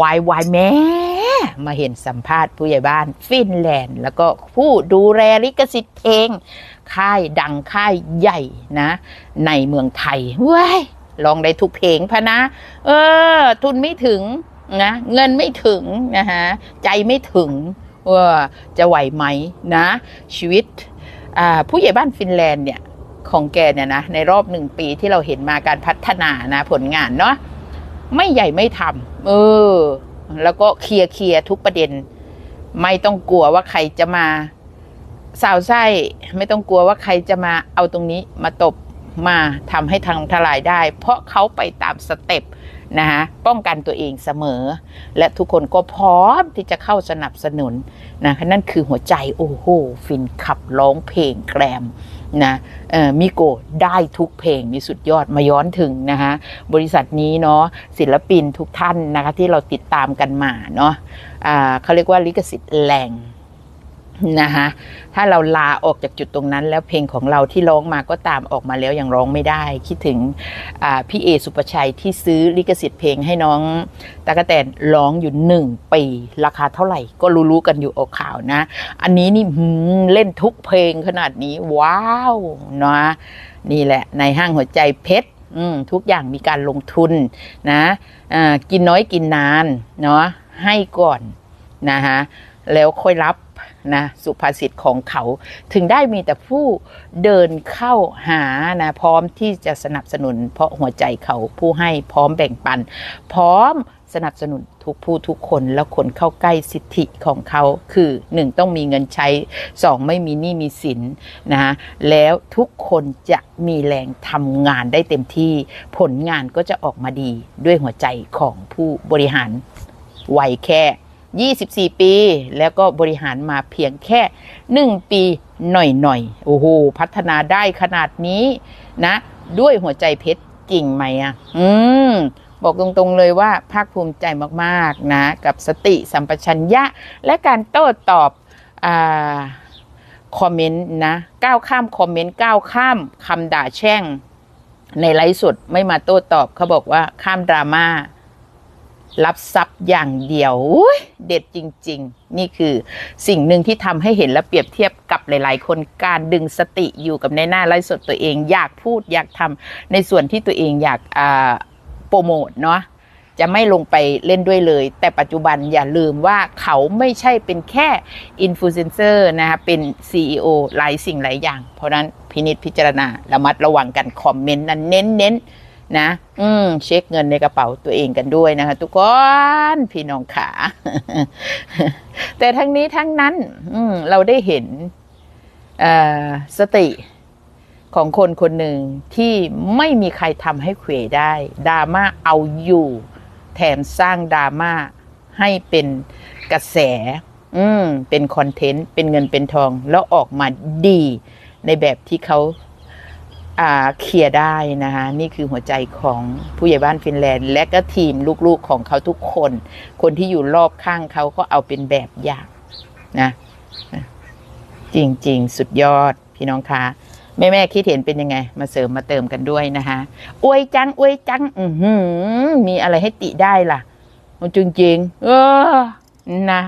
วายวายแม่มาเห็นสัมภาษณ์ผู้ใหญ่บ้านฟินแลนด์ แล้วก็ผู้ดูแลลิขสิทธิ์เพลงค่ายดังค่ายใหญ่นะ ในเมืองไทยเว้ยลองได้ทุกเพลงพะนะ เออ ทุนไม่ถึงนะเงินไม่ถึงนะฮะใจไม่ถึงว่าจะไหวไหมนะ ชีวิตผู้ใหญ่บ้านฟินแลนด์เนี่ยของแกเนี่ยนะในรอบหนึ่งปีที่เราเห็นมาการพัฒนานะผลงานเนาะ ไม่ใหญ่ไม่ทำเออ แล้วก็เคลียร์เคลียร์ทุกประเด็น ไม่ต้องกลัวว่าใครจะมาสาวไส้ไม่ต้องกลัวว่าใครจะมาเอาตรงนี้มาตบมาทำให้ทางทลายได้ เพราะเขาไปตามสเต็ปนะฮะป้องกันตัวเองเสมอ และทุกคนก็พร้อมที่จะเข้าสนับสนุนนะนั่นคือหัวใจโอ้โหฟินขับร้องเพลงแกรม นะเอ่อมิโกได้ทุกเพลงนี่สุดยอดมาย้อนถึงนะคะบริษัทนี้เนาะศิลปินทุกท่านนะคะที่เราติดตามกันมาเนาะะเขาเรียกว่าลิขสิทธิ์แรง นะคะถ้าเราลาออกจากจุดตรงนั้น แล้วเพลงของเราที่ร้องมาก็ตามออกมาแล้วยังร้องไม่ได้ คิดถึงพี่เอสุปชัยที่ซื้อลิขสิทธิ์เพลงให้น้องตากแตนร้องอยู่หนึ่งปีราคาเท่าไหร่ก็รู้ๆกันอยู่ออกข่าวนะ อันนี้นี่เล่นทุกเพลงขนาดนี้ ว้าวนะนี่แหละในห้างหัวใจเพชรทุกอย่างมีการลงทุนนะอ่ากินน้อยกินนานเนาะให้ก่อน นะฮะแล้วค่อยรับนะสุภาษิตของเขาถึงได้มีแต่ผู้เดินเข้าหานะพร้อมที่จะสนับสนุน เพราะหัวใจเขาผู้ให้พร้อมแบ่งปัน พร้อมสนับสนุนทุกผู้ทุกคนแล้วคนเข้าใกล้สิทธิของเขาคือหนึ่งต้องมีเงินใช้สองไม่มีหนี้มีสินนะฮะแล้วทุกคนจะมีแรงทำงานได้เต็มที่ ผลงานก็จะออกมาดีด้วยหัวใจของผู้บริหารวัยแค่ 24 ปี แล้วก็บริหารมาเพียงแค่ 1 ปีหน่อยๆ โอ้โห พัฒนาได้ขนาดนี้นะ ด้วยหัวใจเพชรจริงไหมอะ อืม บอกตรงๆเลยว่าภาคภูมิใจมากๆนะ กับสติสัมปชัญญะ และการโต้ตอบอาคอมเมนต์นะ ก้าวข้ามคอมเมนต์ก้าวข้ามคำด่าแช่ง ในไลฟ์สดไม่มาโต้ตอบเขาบอกว่าข้ามดราม่า รับทรัพย์อย่างเดียวเด็ดจริง ๆ นี่คือสิ่งหนึ่งที่ทำให้เห็นและเปรียบเทียบกับหลาย ๆ คนการดึงสติอยู่กับในหน้าไลฟ์สดตัวเอง อยากพูดอยากทำในส่วนที่ตัวเองอยากโปรโมทเนาะจะไม่ลงไปเล่นด้วยเลย แต่ปัจจุบันอย่าลืมว่าเขาไม่ใช่เป็นแค่อินฟลูเอนเซอร์นะคะเป็น CEO หลายสิ่งหลายอย่าง เพราะนั้นพินิจพิจารณาระมัดระวังกันคอมเมนต์นั้นเน้นๆ นะ อืม เช็คเงินในกระเป๋าตัวเองกันด้วยนะคะ ทุกคนพี่น้องขา แต่ทั้งนี้ทั้งนั้น อืม เราได้เห็นสติของคนคนหนึ่งที่ไม่มีใครทำให้เขวได้ดราม่าเอาอยู่ แถมสร้างดราม่าให้เป็นกระแส อืม เป็นคอนเทนต์ เป็นเงินเป็นทอง แล้วออกมาดีในแบบที่เขา เคลียร์ได้นะคะนี่คือหัวใจของผู้ใหญ่บ้านฟินแลนด์ และก็ทีมลูกๆของเขาทุกคน คนที่อยู่รอบข้างเขาก็เอาเป็นแบบอย่างนะจริง ๆ สุดยอดพี่น้องคะแม่แม่ๆคิดเห็นเป็นยังไง มาเสริมมาเติมกันด้วยนะคะอวยจังอวยจัง อือหือ มีอะไรให้ติได้ล่ะจริงๆเออนะ